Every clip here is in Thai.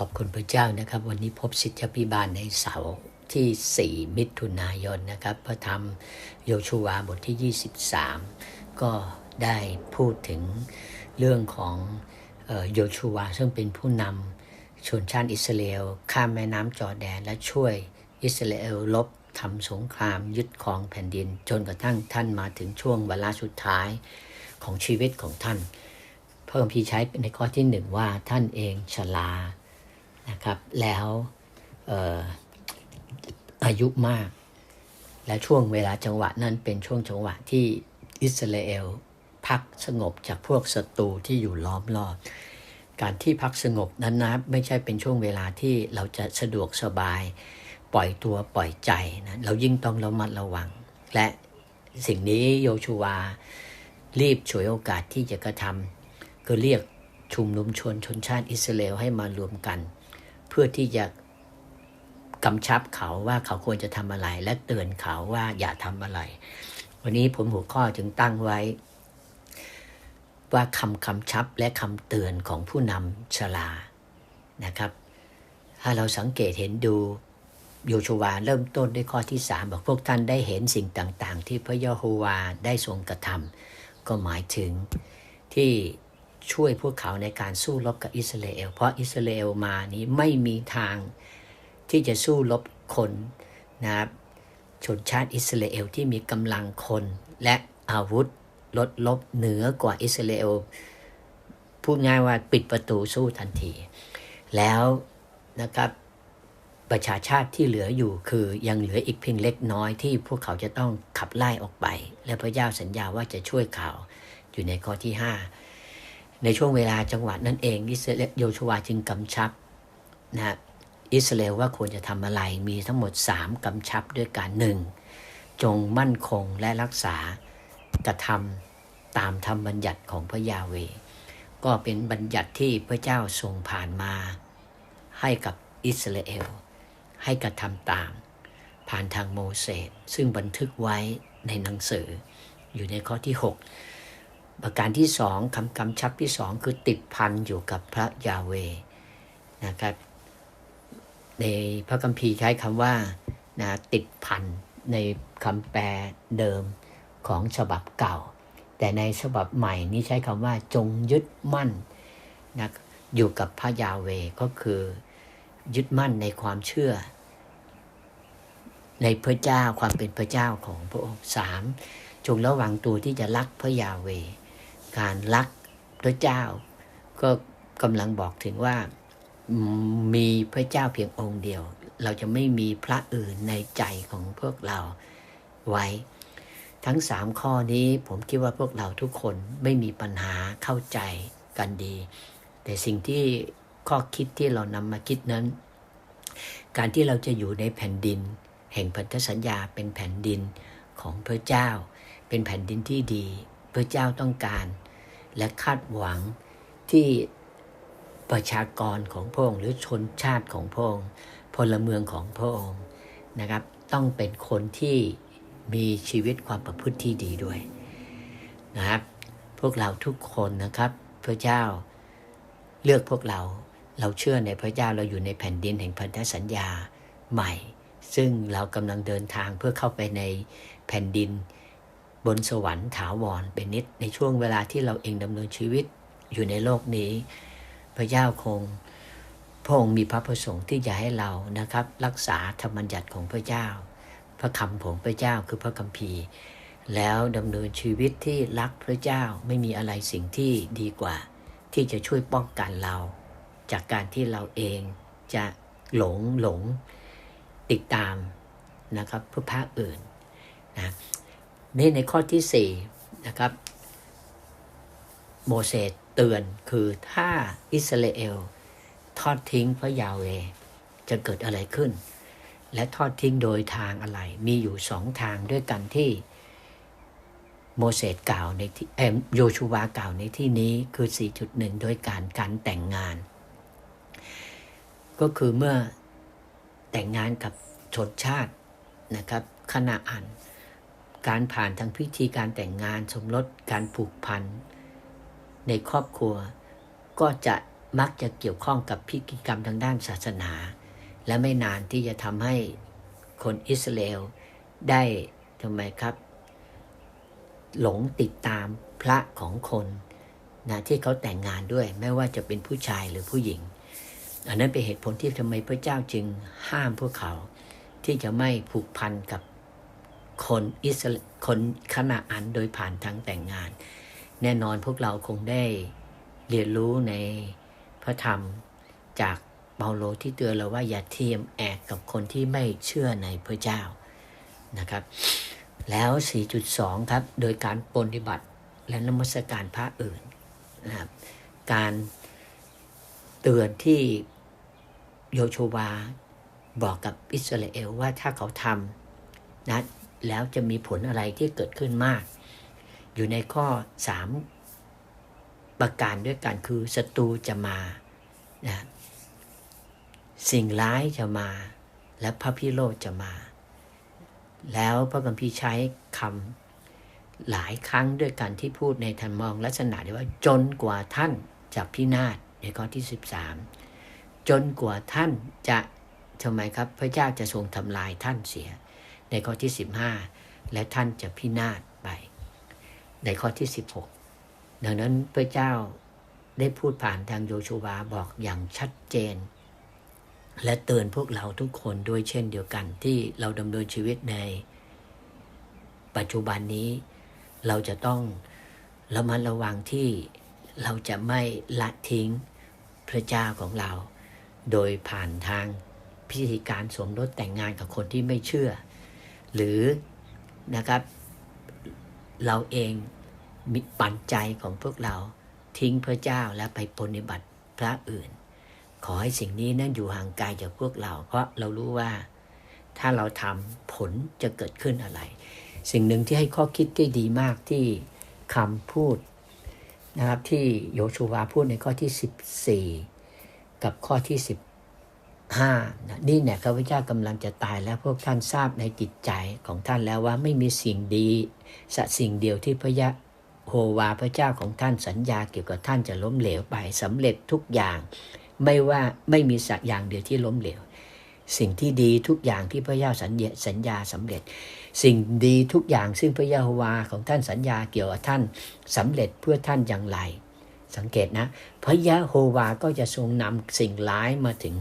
ขอบคุณพระเจ้านะครับ วันนี้พบสิทธิพิบาลในเสาร์ที่ 4 มิถุนายนนะครับพระธรรมโยชูวาบทที่ 23 ก็ได้พูดถึงเรื่องของโยชูวาซึ่งเป็นผู้นำชนชาติอิสราเอลข้ามแม่น้ำจอแดนและช่วยอิสราเอลลบทำสงครามยึดครองแผ่นดิน จนกระทั่งท่านมาถึงช่วงเวลาสุดท้ายของชีวิตของท่านเพิ่มพีใช้ในข้อที่หนึ่งว่าท่านเองชลา นะครับ แล้วอายุมาก และช่วงเวลาจังหวะนั้นเป็นช่วงจังหวะที่อิสราเอลพักสงบจากพวกศัตรูที่อยู่ล้อมรอบ การที่พักสงบนั้นนะไม่ใช่เป็นช่วงเวลาที่เราจะสะดวกสบาย ปล่อยตัวปล่อยใจนะเรายิ่งต้องระมัดระวัง และสิ่งนี้โยชูวา รีบฉวยโอกาสที่จะกระทำก็เรียกชุมนุมชนชนชาติอิสราเอลให้มารวมกัน พื่อที่จะกำชับเขาว่าเขาควรจะทำอะไร และเตือนเขาว่าอย่าทำอะไร วันนี้ผมหัวข้อจึงตั้งไว้ ว่าคำคำชับและคำเตือนของผู้นำชลานะครับ ถ้าเราสังเกตเห็นดูโยชวาเริ่มต้นด้วยข้อที่สามบอกพวกท่านได้เห็นสิ่งต่าง ๆ ที่พระยะโฮวาได้ทรงกระทำก็หมายถึงที่ ช่วยพวกเขาในการสู้รบกับอิสราเอล เพราะอิสราเอลมานี้ไม่มีทางที่จะสู้รบคนนะครับชนชาติอิสราเอลที่มีกำลังคนและอาวุธลดลบเหนือกว่าอิสราเอลพูดง่ายว่าปิดประตูสู้ทันที แล้วนะครับประชาชาติที่เหลืออยู่คือยังเหลืออีกเพียงเล็กน้อยที่พวกเขาจะต้องขับไล่ออกไป และพระเจ้าสัญญาว่าจะช่วยเขาอยู่ในข้อที่ 5 ในช่วงเวลาจังหวะนั้นเองอิสราเอลโยชวาจึงกำชับนะอิสราเอลว่าควรจะทำอะไรมีทั้งหมด 3กำชับด้วยกันหนึ่งจงมั่นคงและรักษากระทำตามธรรมบัญญัติของพระยาเว ก็เป็นบัญญัติที่พระเจ้าทรงผ่านมา ให้กับอิสราเอล ให้กระทำตาม ผ่านทางโมเสสซึ่งบันทึกไว้ในหนังสืออยู่ในข้อที่ 6 ประการที่สองคำกำชับที่สองคือติดพันอยู่กับพระยาเวนะครับ ในพระคัมภีร์ใช้คำว่านะติดพันในคำแปลเดิมของฉบับเก่า แต่ในฉบับใหม่นี้ใช้คำว่าจงยึดมั่นนะอยู่กับพระยาเวก็คือยึดมั่นในความเชื่อ ในพระเจ้าความเป็นพระเจ้าของพระองค์สามจงระวังตัวที่จะรักพระยาเว การรักพระเจ้า ก็กำลังบอกถึงว่ามีพระเจ้าเพียงองค์เดียว เราจะไม่มีพระอื่นในใจของพวกเราไว้ ทั้งสามข้อนี้ผมคิดว่าพวกเราทุกคนไม่มีปัญหาเข้าใจกันดี แต่สิ่งที่ข้อคิดที่เรานำมาคิดนั้น การที่เราจะอยู่ในแผ่นดิน แห่งพันธสัญญาเป็นแผ่นดินของพระเจ้า เป็นแผ่นดินที่ดี พระเจ้าต้องการ และคาดหวังที่ประชากรของพระองค์หรือชนชาติของพระองค์พลเมืองของพระองค์นะครับ ต้องเป็นคนที่มีชีวิตความประพฤติที่ดีด้วยนะครับ พวกเราทุกคนนะครับ พระเจ้าเลือกพวกเราเราเชื่อในพระเจ้าเราอยู่ในแผ่นดินแห่งพันธสัญญาใหม่ ซึ่งเรากำลังเดินทางเพื่อเข้าไปในแผ่นดิน บนสวรรค์ถาวรเป็นนิดในช่วงเวลาที่เราเองดำเนินชีวิตอยู่ในโลกนี้ พระเจ้าคงพระองค์มีพระประสงค์ที่จะให้เรานะครับ รักษาธรรมบัญญัติของพระเจ้า พระคำของพระเจ้าคือพระคัมภีร์ แล้วดำเนินชีวิตที่รักพระเจ้าไม่มีอะไรสิ่งที่ดีกว่า ที่จะช่วยป้องกันเรา จากการที่เราเองจะหลงหลงติดตามนะครับพระพระอื่นนะ นี่ในข้อที่สี่นะครับ โมเสสเตือนคือถ้าอิสราเอลทอดทิ้งพระยาเวจะเกิดอะไรขึ้น และทอดทิ้งโดยทางอะไร มีอยู่สองทางด้วยกันที่โมเสสกล่าวในที่เอโยชูวากล่าวในที่นี้คือ 4.1 โดยการการแต่งงาน ก็คือเมื่อแต่งงานกับชนชาตินะครับขณะอ่าน การผ่านทางพิธีการแต่งงานสมรสการผูกพันในครอบครัว ก็จะมักจะเกี่ยวข้องกับพิธีกรรมทางด้านศาสนา และไม่นานที่จะทำให้คนอิสราเอลได้ทำไมครับ หลงติดตามพระของคนนะที่เขาแต่งงานด้วย ไม่ว่าจะเป็นผู้ชายหรือผู้หญิง อันนั้นเป็นเหตุผลที่ทำไมพระเจ้าจึงห้ามพวกเขาที่จะไม่ผูกพันกับ คนอิสราคนคณะอันโดยผ่านทางแต่งงาน แน่นอนพวกเราคงได้เรียนรู้ในพระธรรมจากเปาโลที่เตือนเราว่าอย่าเทียมแอกกับคนที่ไม่เชื่อในพระเจ้านะครับ แล้ว 4.2 ครับ โดยการปฏิบัติและนมัสการพระอื่นนะครับการเตือนที่โยโชวาบอกกับอิสราเอลว่าถ้าเขาทำนะ แล้วจะมีผลอะไรที่เกิดขึ้นมาก อยู่ในข้อ 3 ประการด้วยกันคือศัตรูจะมานะสิ่งร้ายจะมา และพระพิโรธจะมา แล้วพระคัมภีใช้คำหลายครั้งด้วยกันที่พูดในทันมองลักษณะที่ว่าจนกว่าท่านจะพินาศในข้อที่ 13 จนกว่าท่านจะทำไมครับ พระเจ้าจะทรงทำลายท่านเสีย ในข้อที่ 15 และท่านจะพินาศไป ในข้อที่ 16 ดังนั้นพระเจ้าได้พูดผ่านทางโยชูวาบอกอย่างชัดเจน และเตือนพวกเราทุกคนด้วยเช่นเดียวกันที่เราดำเนินชีวิตใน ปัจจุบันนี้เราจะต้องระมัดระวังที่เราจะไม่ละทิ้งพระเจ้าของเรา โดยผ่านทางพิธีการสมรสแต่งงานกับคนที่ไม่เชื่อ หรือนะครับ เราเองมีปันใจของพวกเราทิ้งพระเจ้าและไปปฏิบัติพระอื่น ขอให้สิ่งนี้นั่นอยู่ห่างไกลจากพวกเรา เพราะเรารู้ว่าถ้าเราทำผลจะเกิดขึ้นอะไร สิ่งหนึ่งที่ให้ข้อคิดที่ดีมากที่คำพูดนะครับที่โยชูวาพูดในข้อที่ 14 กับข้อที่ 15นะนี่เนี่ยข้าพเจ้ากำลังจะตายแล้วพวกท่านทราบในจิตใจของท่านแล้วว่าไม่มีสิ่งดีสักสิ่งเดียวที่พระยะโฮวาพระเจ้าของท่านสัญญาเกี่ยวกับท่านจะล้มเหลวไปสำเร็จทุกอย่าง ไม่ว่าไม่มีสักอย่างเดียวที่ล้มเหลว สิ่งที่ดีทุกอย่างที่พระเจ้าสัญญาสัญญาสำเร็จ สิ่งดีทุกอย่างซึ่งพระยาโฮวาของท่านสัญญาเกี่ยวกับท่านสำเร็จเพื่อท่านอย่างไร สังเกตนะ พระยาโฮวาก็จะทรงนำสิ่งร้ายมาถึง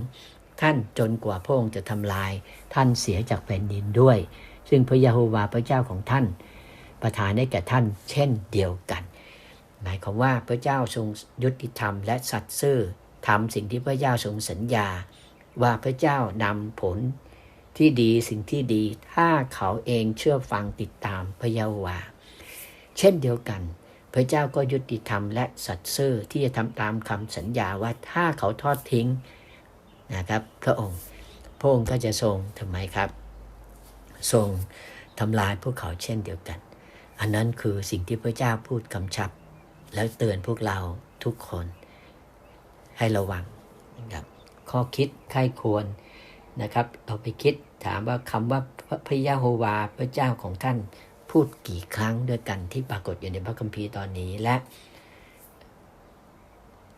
ท่านจนกว่าพระองค์จะทำลาย ท่านเสียจากแผ่นดินด้วย ซึ่งพระยาโฮวาพระเจ้าของท่าน ประทานให้แก่ท่านเช่นเดียวกัน หมายความว่าพระเจ้าทรงยุติธรรมและสัตย์ซื่อทำสิ่งที่พระเจ้าทรงสัญญา ว่าพระเจ้านำผลที่ดีสิ่งที่ดีถ้าเขาเองเชื่อฟังติดตามพระยาโฮวา เช่นเดียวกันพระเจ้าก็ยุติธรรมและสัตย์ซื่อที่จะทำตามคำสัญญาว่าถ้าเขาทอดทิ้ง นะครับ พระองค์พระองค์ก็จะทรงทำไมครับ ทรงทำลายพวกเขาเช่นเดียวกัน อันนั้นคือสิ่งที่พระเจ้าพูดกำชับ แล้วเตือนพวกเราทุกคนให้ระวังนะครับข้อคิดใครควรนะครับเราไปคิดถามว่าคำว่าพระยาโฮวาพระเจ้าของท่านพูดกี่ครั้งด้วยกันที่ปรากฏอยู่ในพระคัมภีร์ตอนนี้และ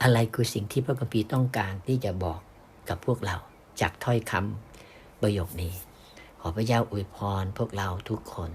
อะไรคือสิ่งที่พระคัมภีร์ต้องการที่จะบอก กับพวกเราจากถ้อยคำประโยคนี้ ขอพระเจ้าอวยพรพวกเราทุกคน